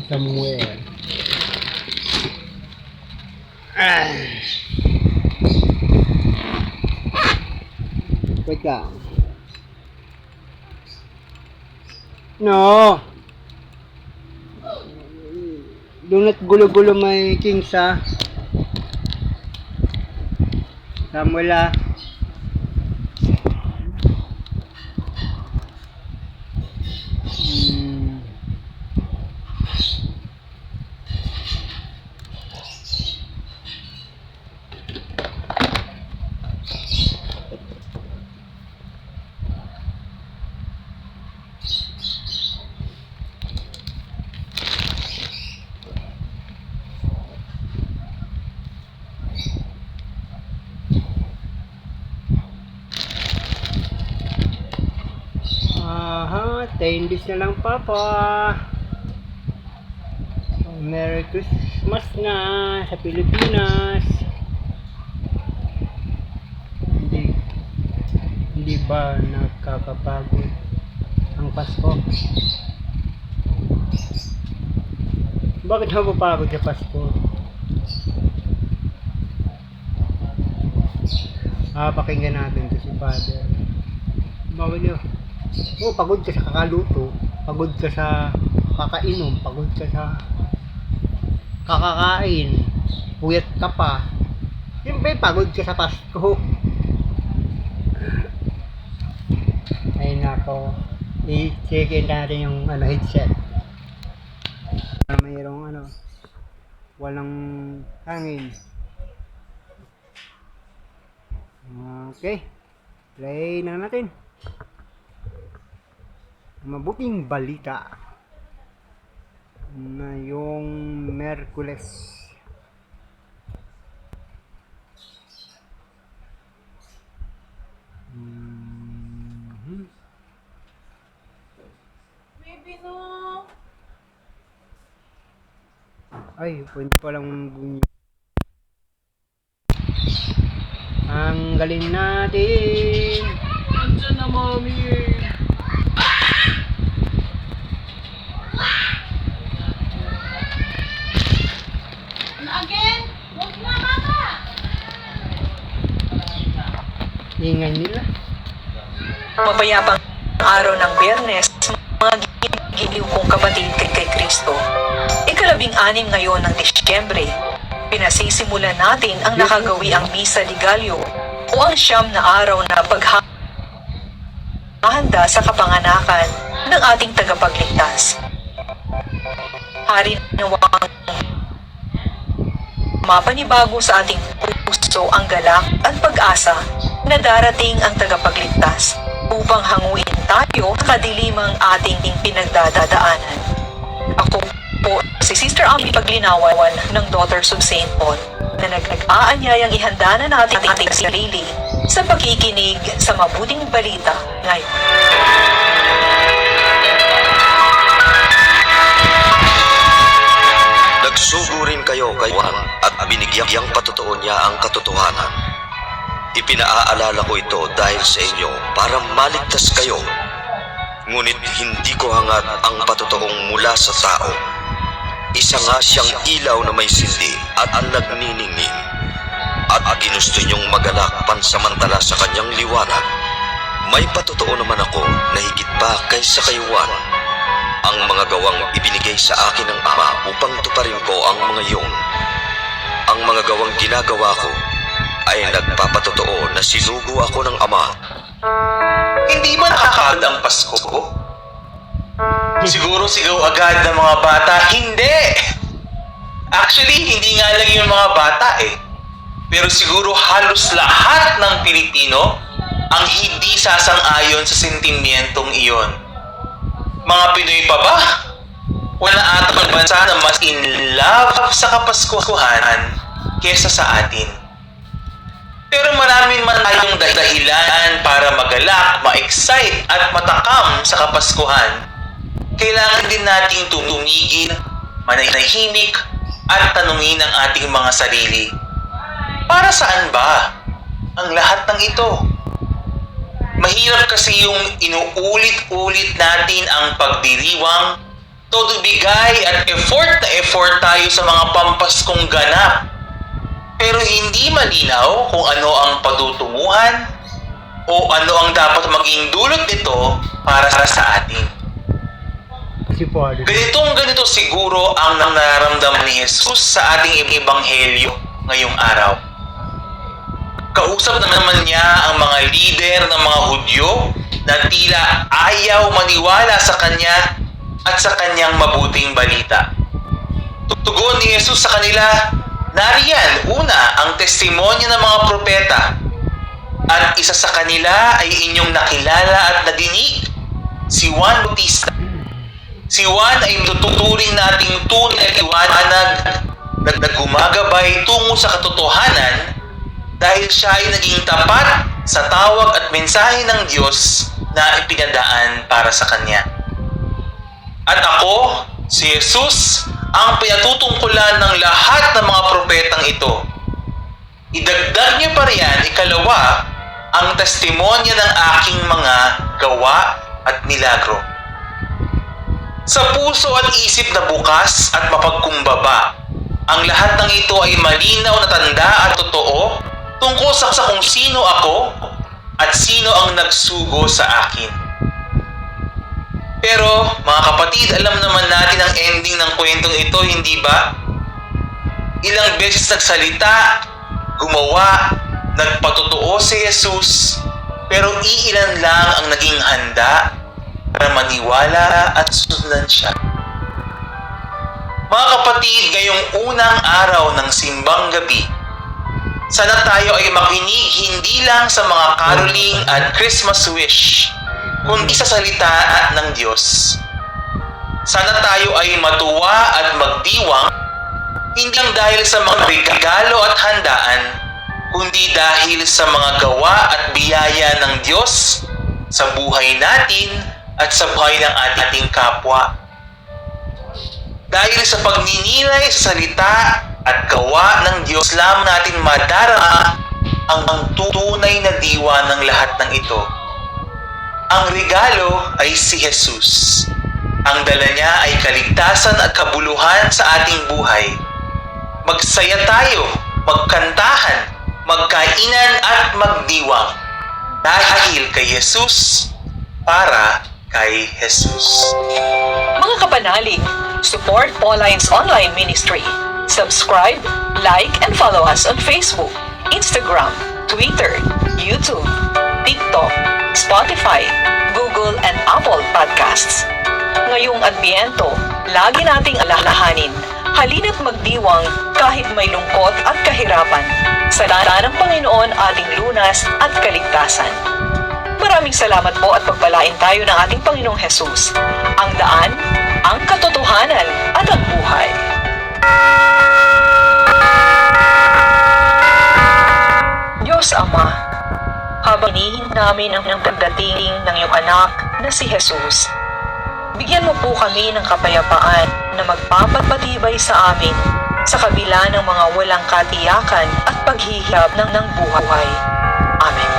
somewhere. Ah. Wait lang. No. Do not gulo-gulo may kings ha. Samuel ah. 10 days na lang papa. Merry Christmas na sa Pilipinas. Hindi, hindi ba nakakapagod ang Pasko? Bakit napapagod sa Pasko? Ah, pakinggan natin to si Father. Bawal yun. Oo, pagod ka sa kakaluto, pagod ka sa kakainom, pagod ka sa kakakain, puyat ka pa. Siyempre, pagod ka sa Pasko. Ay nako, i-check natin yung ano, headset. Mayroong ano, walang hangin. Okay, play na natin mabuting balita na yung Merkules. Mhm. Baby, no. Ay, pwede pa lang bunyi. Ang galing natin. Nandiyan na, mami. Ano again? Huwag na, mama. Ingay nila. Mapayapang araw ng biyernes, mga giliw kong kapatid kay, kay Kristo. Ikalabing anim ngayon ng Disyembre, pinasisimulan natin ang nakagawi ang Misa de Gallo o ang siyam na araw na paghahanda sa kapanganakan ng ating tagapagligtas. Hari nawang mapanibago sa ating puso ang galak at pag-asa na darating ang tagapagligtas upang hanguin tayo sa kadilimang ating pinagdadadaanan. Ako po si Sister Ami Paglinawan ng Daughters of St. Paul na nag-aanyayang ihanda na natin ang ating sarili sa pakikinig sa mabuting balita ngayon. Nagsugo rin kayo kay Juan at binigyang patotoo niya ang katotohanan. Ipinaaalala ko ito dahil sa inyo para maligtas kayo. Ngunit hindi ko hangat ang patotoong mula sa tao. Isa nga siyang ilaw na may sindi at ang nagniningning. At ginusto niyong magalak pansamantala sa kanyang liwanag. May patotoo naman ako na higit pa kaysa kay ang mga gawang ibinigay sa akin ng Ama upang tuparin ko ang mga iyon. Ang mga gawang ginagawa ko ay nagpapatotoo na sinugo ako ng Ama. Hindi ba nakakagod ang Pasko? Siguro sigaw agad ng mga bata, hindi! Actually, hindi nga lang yung mga bata eh. Pero siguro halos lahat ng Pilipino ang hindi sasang-ayon sa sentimentong iyon. Mga Pinoy pa ba? Wala ata ang bansa na mas in love sa Kapaskuhan kesa sa atin. Pero maraming man tayong dah- dahilan para magalak, ma-excite at matakam sa Kapaskuhan. Kailangan din nating tumigil, manahimik at tanungin ang ating mga sarili. Para saan ba ang lahat ng ito? Mahirap kasi yung inuulit-ulit natin ang pagdiriwang Todo bigay at effort na effort tayo sa mga pampaskong ganap. Pero hindi malinaw kung ano ang patutunguhan o ano ang dapat maging dulot nito para sa atin. Ganitong ganito siguro ang nararamdaman ni Jesus sa ating ebanghelyo ngayong araw. Kausap na naman niya ang mga lider ng mga Hudyo na tila ayaw maniwala sa kanya at sa kanyang mabuting balita. Tugon ni Jesus sa kanila, nariyan una ang testimonya ng mga propeta at isa sa kanila ay inyong nakilala at nadinig, si Juan Bautista. Si Juan ay tututuring nating tunay na liwanag na nagumagabay tungo sa katotohanan dahil siya ay naging tapat sa tawag at mensahe ng Diyos na ipinadaan para sa Kanya. At ako, si Jesus, ang pinatutungkulan ng lahat ng mga propetang ito. Idagdag niyo pa riyan, ikalawa, ang testimonya ng aking mga gawa at milagro. Sa puso at isip na bukas at mapagkumbaba, ang lahat ng ito ay malinaw na tanda at totoo tungkol sa, kung sino ako at sino ang nagsugo sa akin. Pero mga kapatid, alam naman natin ang ending ng kwentong ito, hindi ba? Ilang beses nagsalita, gumawa, nagpatotoo si Jesus, pero iilan lang ang naging handa para maniwala at sundan siya. Mga kapatid, ngayong unang araw ng simbang gabi, sana tayo ay makinig hindi lang sa mga caroling at Christmas wish, kundi sa salita ng Diyos. Sana tayo ay matuwa at magdiwang hindi lang dahil sa mga regalo at handaan, kundi dahil sa mga gawa at biyaya ng Diyos sa buhay natin at sa buhay ng ating kapwa. Dahil sa pagninilay sa salita at gawa ng Diyos lamang natin madarama ang, ang tunay na diwa ng lahat ng ito. Ang regalo ay si Jesus. Ang dala niya ay kaligtasan at kabuluhan sa ating buhay. Magsaya tayo, magkantahan, magkainan at magdiwang dahil kay Jesus para kay Jesus. Mga kapanalig, support Pauline's online ministry. Subscribe, like, and follow us on Facebook, Instagram, Twitter, YouTube, TikTok, Spotify, Google, and Apple Podcasts. Ngayong Adbiento, lagi nating alalahanin, halina't magdiwang kahit may lungkot at kahirapan. Sa daan ng Panginoon ating lunas at kaligtasan. Maraming salamat po at pagpalain tayo ng ating Panginoong Hesus, ang daan, ang katotohanan at ang buhay. Diyos Ama, Babanihin namin ang pagdating ng iyong anak na si Jesus. Bigyan mo po kami ng kapayapaan na magpapagpatibay sa amin sa kabila ng mga walang katiyakan at paghihirap ng, ng buhay. Amen.